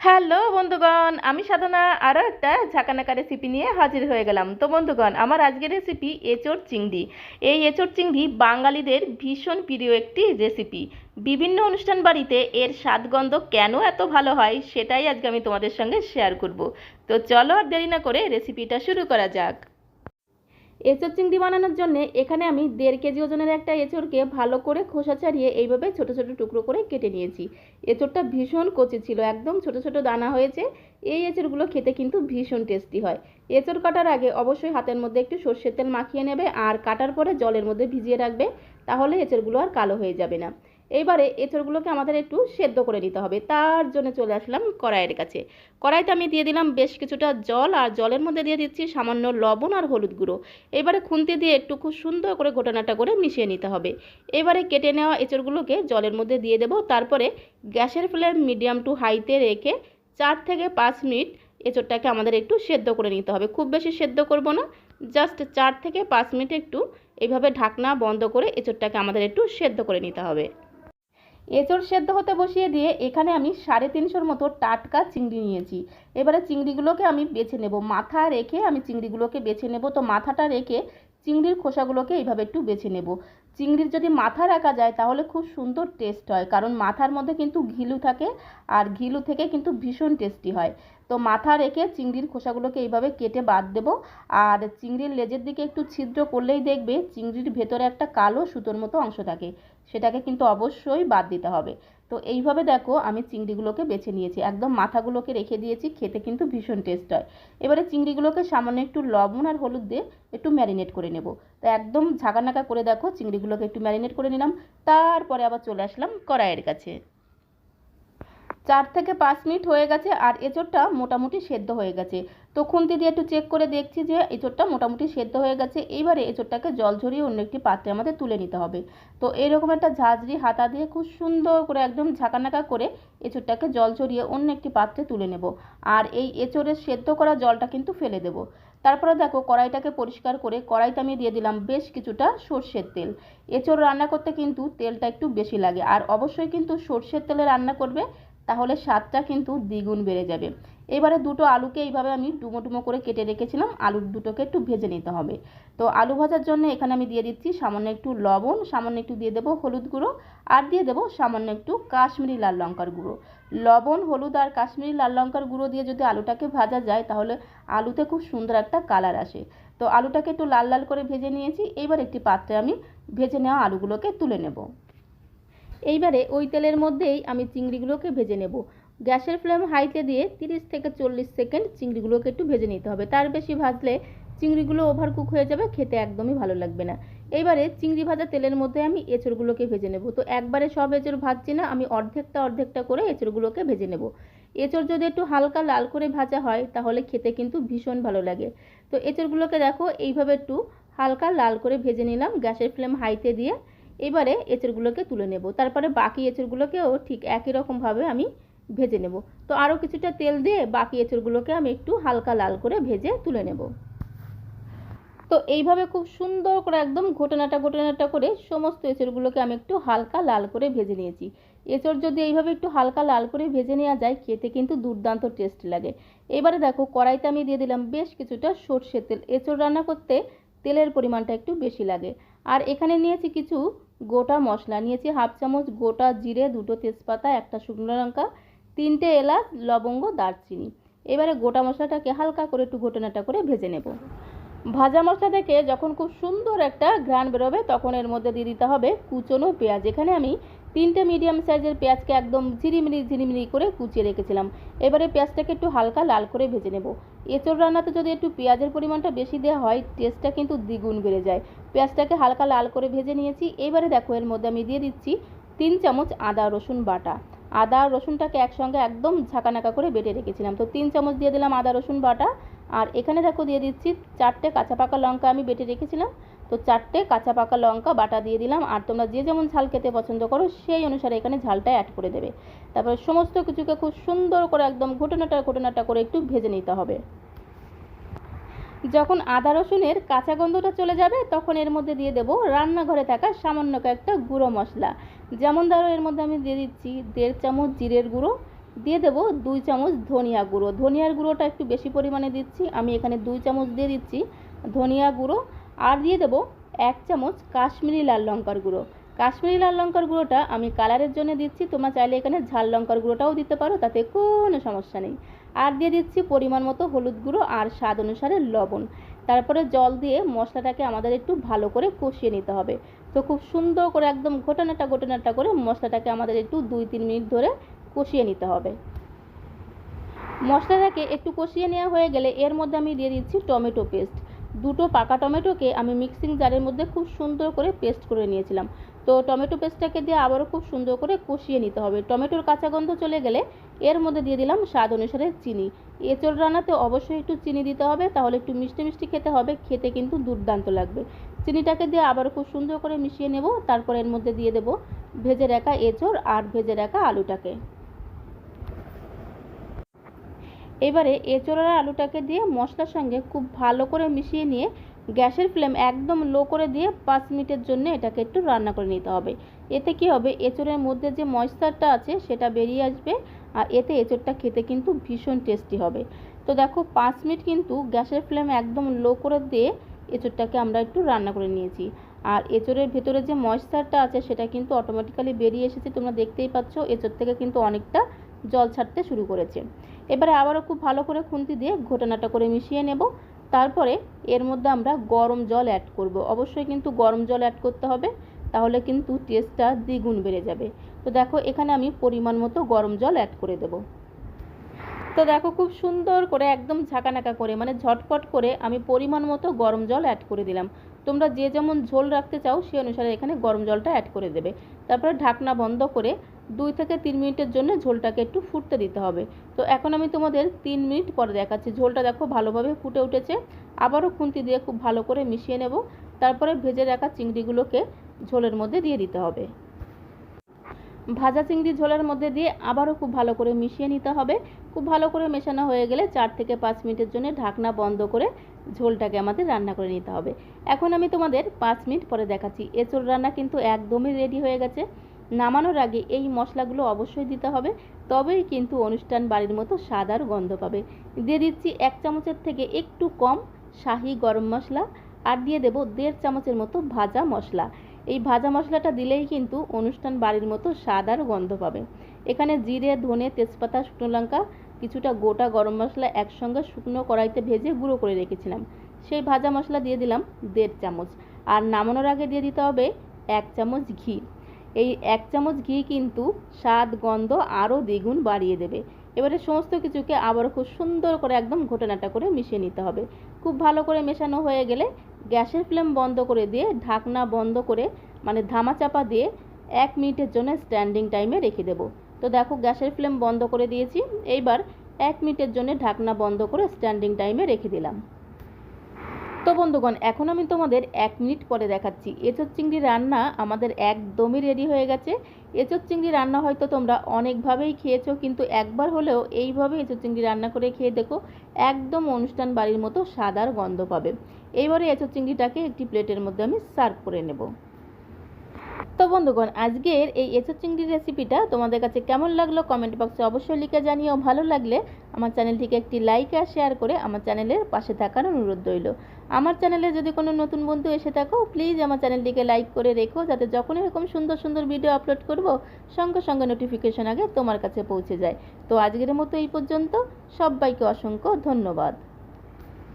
Hello বন্ধুগণ, আমি সাধনা, আরও একটা ঝাঁকানাকা রেসিপি নিয়ে হাজির হয়ে গেলাম। তো বন্ধুগণ, আমার আজকের রেসিপি এঁচোড় চিংড়ি। এই এঁচোড় চিংড়ি বাঙালিদের ভীষণ প্রিয় একটি রেসিপি বিভিন্ন অনুষ্ঠান বাড়িতে এর স্বাদগন্ধ কেন এত ভালো হয় সেটাই আজকে আমি তোমাদের সঙ্গে শেয়ার করব। তো চলো আর দেরি না করে রেসিপিটা শুরু করা যাক। এঁচোড় চিংড়ি বানানোর জন্য এখানে আমি দেড় কেজি ওজনের একটা এঁচোড়কে ভালো করে খোসা ছাড়িয়ে এইভাবে ছোট ছোট টুকরো করে কেটে নিয়েছি। এঁচোড়টা ভীষণ কচি ছিল, একদম ছোট ছোট দানা হয়েছে। এই এঁচোড়গুলো খেতে কিন্তু ভীষণ টেস্টি হয়। এঁচোড় কাটার আগে অবশ্যই হাতের মধ্যে একটু সর্ষের তেল মাখিয়ে নেবে আর কাটার পরে জলের মধ্যে ভিজিয়ে রাখবে, তাহলে এঁচোড়গুলো আর কালো হয়ে যাবে না। এইবারে এঁচড়গুলোকে আমাদের একটু সেদ্ধ করে নিতে হবে। তার জন্য চলে আসলাম কড়াইয়ের কাছে। কড়াইতে আমি দিয়ে দিলাম বেশ কিছুটা জল, আর জলের মধ্যে দিয়ে দিচ্ছি সামান্য লবণ আর হলুদ গুঁড়ো। এবারে খুন্তি দিয়ে একটু খুব সুন্দর করে ঘটনাটা করে মিশিয়ে নিতে হবে। এবারে কেটে নেওয়া এঁচড়গুলোকে জলের মধ্যে দিয়ে দেবো। তারপরে গ্যাসের ফ্লেম মিডিয়াম টু হাইতে রেখে চার থেকে পাঁচ মিনিট এঁচড়টাকে আমাদের একটু সেদ্ধ করে নিতে হবে। খুব বেশি সেদ্ধ করব না, জাস্ট চার থেকে পাঁচ মিনিট একটু এইভাবে ঢাকনা বন্ধ করে এঁচড়টাকে আমাদের একটু সেদ্ধ করে নিতে হবে। এঁচড় সেদ্ধ হতে বসিয়ে দিয়ে এখানে আমি সাড়ে তিনশোর মতো টাটকা চিংড়ি নিয়েছি। এবারে চিংড়িগুলোকে আমি বেছে নেব। মাথা রেখে আমি চিংড়িগুলোকে বেছে নেব। তো মাথাটা রেখে চিংড়ির খোসাগুলোকে এইভাবে একটু বেছে নেব। চিংড়ির যদি মাথা রাখা যায় তাহলে খুব সুন্দর টেস্ট হয়, কারণ মাথার মধ্যে কিন্তু ঘিলু থাকে আর ঘিলু থেকে কিন্তু ভীষণ টেস্টি হয়। তো মাথা রেখে চিংড়ির খোসাগুলোকে এইভাবে কেটে বাদ দেব। আর চিংড়ির লেজের দিকে একটু ছিদ্র করলেই দেখবে চিংড়ির ভেতরে একটা কালো সুতোর মতো অংশ থাকে। সেটাকে কিন্তু অবশ্যই বাদ দিতে হবে। তো এইভাবে দেখো আমি চিংড়িগুলোকে বেছে নিয়েছি। একদম মাথাগুলোকে রেখে দিয়েছি, খেতে কিন্তু ভীষণ টেস্ট হয়। এবারে চিংড়িগুলোকে সামান্য একটু লবণ আর হলুদ দিয়ে একটু ম্যারিনেট করে নেব। তো একদম ঝাঁকানাকা করে দেখো, চিংড়িগুলোকে একটু ম্যারিনেট করে নিলাম। তারপরে আবার চলে আসলাম কড়াইয়ের কাছে। চার থেকে পাঁচ মিনিট হয়ে গেছে আর এঁচোড়টা মোটামুটি সেদ্ধ হয়ে গেছে। তো খুন্তি দিয়ে একটু চেক করে দেখছি যে এঁচোড়টা মোটামুটি সেদ্ধ হয়ে গেছে। এইবারে এঁচোড়টাকে জল ঝরিয়ে অন্য একটি পাত্রে আমাদের তুলে নিতে হবে। তো এরকম একটা ঝাঁঝরি হাতা দিয়ে খুব সুন্দর করে একদম ঝাঁকানাকা করে এঁচোড়টাকে জল ঝরিয়ে অন্য একটি পাত্রে তুলে নেব। আর এই এঁচোড়ের সেদ্ধ করা জলটা কিন্তু ফেলে দেব। তারপরে দেখো কড়াইটাকে পরিষ্কার করে কড়াইতে আমি দিয়ে দিলাম বেশ কিছুটা সর্ষের তেল। এঁচোড় রান্না করতে কিন্তু তেলটা একটু বেশি লাগে। আর অবশ্যই কিন্তু সর্ষের তেলে রান্না করবে তাহলে স্বাদটা কিন্তু দ্বিগুণ বেড়ে যাবে। এবারে দুটো আলুকে এইভাবে আমি ডুমো ডুমো করে কেটে রেখেছিলাম। আলুর দুটোকে একটু ভেজে নিতে হবে। তো আলু ভাজার জন্য এখানে আমি দিয়ে দিচ্ছি সামান্য একটু লবণ, সামান্য একটু দিয়ে দেবো হলুদ গুঁড়ো আর দিয়ে দেবো সামান্য একটু কাশ্মীরি লাল লঙ্কার গুঁড়ো। লবণ, হলুদ আর কাশ্মীরি লাল লঙ্কার গুঁড়ো দিয়ে যদি আলুটাকে ভাজা যায় তাহলে আলুতে খুব সুন্দর একটা কালার আসে। তো আলুটাকে একটু লাল লাল করে ভেজে নিয়েছি। এবার একটি পাত্রে আমি ভেজে নেওয়া আলুগুলোকে তুলে নেব। এইবারে ওই তেলের মধ্যেই আমি চিংড়িগুলোকে ভেজে নেব। গ্যাসের ফ্লেম হাইতে দিয়ে তিরিশ থেকে চল্লিশ সেকেন্ড চিংড়িগুলোকে একটু ভেজে নিতে হবে। তার বেশি ভাজলে চিংড়িগুলো ওভার কুক হয়ে যাবে, খেতে একদমই ভালো লাগবে না। এইবারে চিংড়ি ভাজা তেলের মধ্যে আমি এঁচড়গুলোকে ভেজে নেব। তো একবারে সব এঁচড় ভাজছি না, আমি অর্ধেকটা অর্ধেকটা করে এঁচড়গুলোকে ভেজে নেব। এঁচড় যদি একটু হালকা লাল করে ভাজা হয়, তাহলে খেতে কিন্তু ভীষণ ভালো লাগে। তো এঁচড়গুলোকে দেখো, এইভাবে একটু হালকা লাল করে ভেজে নিলাম। গ্যাসের ফ্লেম হাইতে দিয়ে এবারে এঁচড়গুলোকে তুলে নেব। তারপরে বাকি এঁচড়গুলোকেও ঠিক একই রকমভাবে আমি ভেজে নেব। তো আরও কিছুটা তেল দিয়ে বাকি এঁচড়গুলোকে আমি একটু হালকা লাল করে ভেজে তুলে নেব। তো এইভাবে খুব সুন্দর করে একদম ঘটনাটা ঘটনাটা করে সমস্ত এঁচড়গুলোকে আমি একটু হালকা লাল করে ভেজে নিয়েছি। এঁচড় যদি এইভাবে একটু হালকা লাল করে ভেজে নেওয়া যায়, খেতে কিন্তু দুর্দান্ত টেস্ট লাগে। এবারে দেখো, কড়াইতে আমি দিয়ে দিলাম বেশ কিছুটা সর্ষের তেল। এঁচড় রান্না করতে তেলের পরিমাণটা একটু বেশি লাগে। আর এখানে নিয়েছি কিছু গোটা মশলা নিয়েছি হাফ চামচ, গোটা জিরে, দুটো তেজপাতা, একটা শুকনো লঙ্কা, তিনটে এলাচ, লবঙ্গ, দারচিনি। এবারে গোটা মশলাটাকে হালকা করে একটু ঘটনাটা করে ভেজে নেব। ভাজা মশলা থেকে যখন খুব সুন্দর একটা ঘ্রাণ বেরোবে, তখন এর মধ্যে দিয়ে দিতে হবে কুচনো পেঁয়াজ। এখানে আমি তিনটে মিডিয়াম সাইজের পেঁয়াজকে একদম ঝিরিমিরি ঝিরিমিরি করে কুচিয়ে রেখেছিলাম। এবারে পেঁয়াজটাকে একটু হালকা লাল করে ভেজে নেব। এঁচড় রান্নাতে যদি একটু পেঁয়াজের পরিমাণটা বেশি দেওয়া হয় টেস্টটা কিন্তু দ্বিগুণ বেড়ে যায়। পেঁয়াজটাকে হালকা লাল করে ভেজে নিয়েছি। এবারে দেখো, এর মধ্যে আমি দিয়ে দিচ্ছি তিন চামচ আদা, রসুন, বাটা। আদা রসুনটাকে একসঙ্গে একদম ঝাঁকানাকা করে বেটে রেখেছিলাম। তো তিন চামচ দিয়ে দিলাম আদা, রসুন, বাটা। আর এখানে দেখো, দিয়ে দিচ্ছি চারটে কাঁচা পাকা লঙ্কা আমি বেটে রেখেছিলাম। তো চারটে কাঁচা পাকা লঙ্কা, বাটা দিয়ে দিলাম। আর তোমরা যে যেমন ঝাল খেতে পছন্দ করো, সেই অনুসারে এখানে ঝালটা অ্যাড করে দেবে। তারপরে সমস্ত কিছুকে খুব সুন্দর করে একদম ঘটনাটা ঘটনাটা করে একটু ভেজে নিতে হবে। যখন আদা রসুনের কাঁচা গন্ধটা চলে যাবে, তখন এর মধ্যে দিয়ে দেবো রান্নাঘরে থাকা সামান্য কয়েকটা গুঁড়ো মশলা। যেমন ধরো, এর মধ্যে আমি দিয়ে দিচ্ছি দেড় চামচ জিরের গুঁড়ো, দিয়ে দেবো দুই চামচ ধনিয়া গুঁড়ো। ধনিয়ার গুঁড়োটা একটু বেশি পরিমাণে দিচ্ছি। আমি এখানে দুই চামচ দিয়ে দিচ্ছি ধনিয়া গুঁড়ো। আর দিয়ে দেবো এক চামচ কাশ্মীরি লাল লঙ্কার গুঁড়ো। কাশ্মীরি লাল লঙ্কার গুঁড়োটা আমি কালারের জন্য দিচ্ছি, তোমরা চাইলে এখানে ঝাল লঙ্কার গুঁড়োটাও দিতে পারো, তাতে কোনো সমস্যা নেই। আর দিয়ে দিচ্ছি পরিমাণ মতো হলুদ গুঁড়ো আর স্বাদ অনুসারে লবণ। তারপরে জল দিয়ে মশলাটাকে আমাদের একটু ভালো করে কষিয়ে নিতে হবে। তো খুব সুন্দর করে একদম ঘটনাটা ঘটনাটা করে মশলাটাকে আমাদের একটু দুই তিন মিনিট ধরে কষিয়ে নিতে হবে। মশলাটাকে একটু কষিয়ে নেওয়া হয়ে গেলে এর মধ্যে আমি দিয়ে দিচ্ছি টমেটো পেস্ট। দুটো পাকা টমেটোকে আমি মিক্সিং জারের মধ্যে খুব সুন্দর করে পেস্ট করে নিয়েছিলাম। তো টমেটো পেস্টটাকে দিয়ে আবারও খুব সুন্দর করে কষিয়ে নিতে হবে। টমেটোর কাঁচা গন্ধ চলে গেলে এর মধ্যে দিয়ে দিলাম স্বাদ অনুসারে চিনি। এঁচড় রান্নাতে অবশ্যই একটু চিনি দিতে হবে, তাহলে একটু মিষ্টি মিষ্টি খেতে হবে, খেতে কিন্তু দুর্দান্ত লাগবে। চিনিটাকে দিয়ে আবারও খুব সুন্দর করে মিশিয়ে নেব, তারপর এর মধ্যে দিয়ে দেবো ভেজে রাখা এঁচড় আর ভেজে রাখা আলুটাকে। এবারে এঁচড় আর আলুটাকে দিয়ে মশলার সঙ্গে খুব ভালো করে মিশিয়ে নিয়ে গ্যাসের ফ্লেম একদম লো করে দিয়ে পাঁচ মিনিটের জন্য এটাকে একটু রান্না করে নিতে হবে। এতে কি হবে? এঁচড়ের মধ্যে যে ময়েশ্চারটা আছে সেটা বেরিয়ে আসবে আর এতে এঁচড়টা খেতে কিন্তু ভীষণ টেস্টি হবে। তো দেখো, পাঁচ মিনিট কিন্তু গ্যাসের ফ্লেম একদম লো করে দিয়ে এঁচড়টাকে আমরা একটু রান্না করে নিয়েছি। আর এঁচড়ের ভেতরে যে ময়েশ্চারটা আছে সেটা কিন্তু অটোমেটিক্যালি বেরিয়ে এসেছে, তোমরা দেখতেই পাচ্ছ। এঁচড় থেকে কিন্তু অনেকটা জল ছাড়তে শুরু করেছে। এবারে আবারও খুব ভালো করে খুন্তি দিয়ে ঘটনাটা করে মিশিয়ে নেব। তারপরে এর মধ্যে আমরা গরম জল অ্যাড করব। অবশ্যই কিন্তু গরম জল অ্যাড করতে হবে, তাহলে কিন্তু টেস্টটা দ্বিগুণ বেড়ে যাবে। তো দেখো, এখানে আমি পরিমাণ মতো গরম জল অ্যাড করে দেবো। তো দেখো, খুব সুন্দর করে একদম ঝাঁকানাকা করে মানে ঝটপট করে আমি পরিমাণ মতো গরম জল অ্যাড করে দিলাম। তোমরা যে যেমন ঝোল রাখতে চাও, সেই অনুসারে এখানে গরম জলটা অ্যাড করে দেবে। তারপরে ঢাকনা বন্ধ করে দুই থেকে তিন মিনিটের জন্য ঝোলটাকে একটু ফুটতে দিতে হবে। তো এখন আমি তোমাদের তিন মিনিট পরে দেখাচ্ছি। ঝোলটা দেখো ভালোভাবে ফুটে উঠেছে। আবারও খুন্তি দিয়ে খুব ভালো করে মিশিয়ে নেব। তারপরে ভেজে রাখা চিংড়িগুলোকে ঝোলের মধ্যে দিয়ে দিতে হবে। ভাজা চিংড়ি ঝোলের মধ্যে দিয়ে আবারও খুব ভালো করে মিশিয়ে নিতে হবে। খুব ভালো করে মেশানো হয়ে গেলে চার থেকে পাঁচ মিনিটের জন্য ঢাকনা বন্ধ করে ঝোলটাকে আমাদের রান্না করে নিতে হবে। এখন আমি তোমাদের পাঁচ মিনিট পরে দেখাচ্ছি। এঁচড় রান্না কিন্তু একদমই রেডি হয়ে গেছে। নামানোর আগে এই মশলাগুলো অবশ্যই দিতে হবে, তবেই কিন্তু অনুষ্ঠান বাড়ির মতো স্বাদ আর গন্ধ পাবে। দিয়ে দিচ্ছি এক চামচের থেকে একটু কম শাহি গরম মশলা, আর দিয়ে দেবো দেড় চামচের মতো ভাজা মশলা। এই ভাজা মশলাটা দিলেই কিন্তু অনুষ্ঠান বাড়ির মতো স্বাদ আর গন্ধ পাবে। এখানে জিরে, ধনে, তেজপাতা, শুকনো লঙ্কা, কিছুটা গোটা গরম মশলা একসঙ্গে শুকনো কড়াইতে ভেজে গুঁড়ো করে রেখেছিলাম। সেই ভাজা মশলা দিয়ে দিলাম দেড় চামচ। আর নামানোর আগে দিয়ে দিতে হবে এক চামচ ঘি। এই এক চামচ ঘি কিন্তু স্বাদ, গন্ধ আরও দ্বিগুণ বাড়িয়ে দেবে। এবারে সমস্ত কিছুকে আবারও খুব সুন্দর করে একদম ঘটনাটা করে মিশিয়ে নিতে হবে। খুব ভালো করে মেশানো হয়ে গেলে গ্যাসের ফ্লেম বন্ধ করে দিয়ে ঢাকনা বন্ধ করে মানে ধামা চাপা দিয়ে এক মিনিটের জন্য স্ট্যান্ডিং টাইমে রেখে দেবো। তো দেখো গ্যাসের ফ্লেম বন্ধ করে দিয়েছি। এইবার এক মিনিটের জন্য ঢাকনা বন্ধ করে স্ট্যান্ডিং টাইমে রেখে দিলাম। তো বন্ধুগণ, এখন আমি তোমাদের এক মিনিট পরে দেখাচ্ছি। এঁচোর চিংড়ি রান্না আমাদের একদমই রেডি হয়ে গেছে। এঁচোর চিংড়ি রান্না হয়তো তোমরা অনেকভাবেই খেয়েছো, কিন্তু একবার হলেও এইভাবে এঁচোর চিংড়ি রান্না করে খেয়ে দেখো, একদম অনুষ্ঠান বাড়ির মতো সাদার গন্ধ পাবে। এইবারে এঁচোর চিংড়িটাকে একটি প্লেটের মধ্যে আমি সার্ভ করে নেব। তো বন্ধুগণ, আজকের এই এঁচোর চিংড়ি রেসিপিটা তোমাদের কাছে কেমন লাগল কমেন্ট বক্সে অবশ্যই লিখে জানিও। ভালো লাগলে আমার চ্যানেলটিকে একটি লাইক আর শেয়ার করে আমার চ্যানেলের পাশে থাকার অনুরোধ রইল। আমার চ্যানেলে যদি কোনো নতুন বন্ধু এসে থাকো প্লিজ আমার চ্যানেলটিকে লাইক করে রেখো, যাতে যখন এরকম সুন্দর সুন্দর ভিডিও আপলোড করব, সঙ্গে সঙ্গে নোটিফিকেশন আগে তোমার কাছে পৌঁছে যায়। তো আজকের মতো এই পর্যন্ত, সবাইকে অসংখ্য ধন্যবাদ।